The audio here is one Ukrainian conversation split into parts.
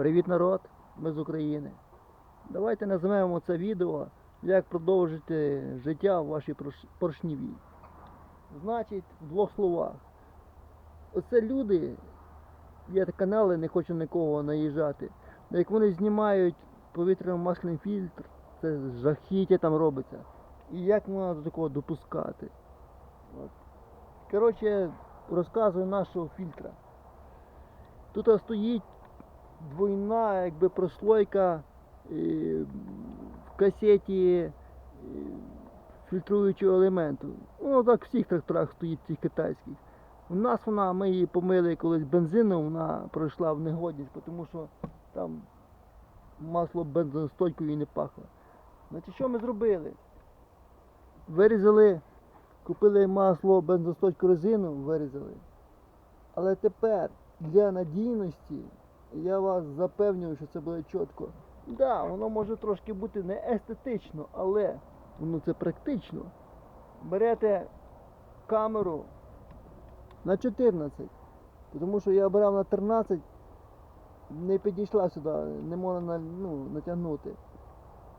Привіт, народ! Ми з України. Давайте назвемо це відео, як продовжити життя в вашій поршнівій. Значить, в двох словах. Оце люди, є канали, не хочу нікого наїжджати. Як вони знімають повітряно-масляний фільтр, це жахіття там робиться. І як можна до такого допускати. От. Коротше, розказую нашого фільтра. Тут стоїть двойна якби прослойка е, в касеті е, фільтруючого елементу. Ну так в всіх тракторах стоїть цих китайських. У нас вона, ми її помили колись бензином, вона пройшла в негодність, тому що там масло бензостойкою і не пахло. Значить, що ми зробили? Вирізали, купили масло бензостойку резину, вирізали. Але тепер для надійності я вас запевнюю, що це буде чітко. Так, да, воно може трошки бути не естетично, але воно це практично. Берете камеру на 14, тому що я брав на 13, не підійшла сюди, не можна на- ну, натягнути.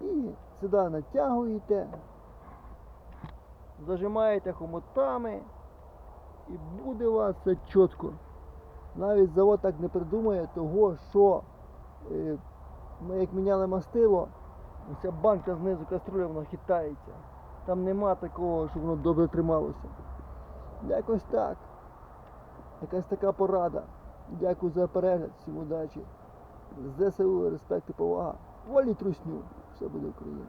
І сюди натягуєте, зажимаєте хомутами, і буде у вас все чітко. Навіть завод так не придумає того, що е, ми як міняли мастило, ця банка знизу каструля вона хитається. Там нема такого, щоб воно добре трималося. Якось так. Якась така порада. Дякую за перегляд, всім удачі. ЗСУ, респект і повага. Волі трусню. Все буде Україна.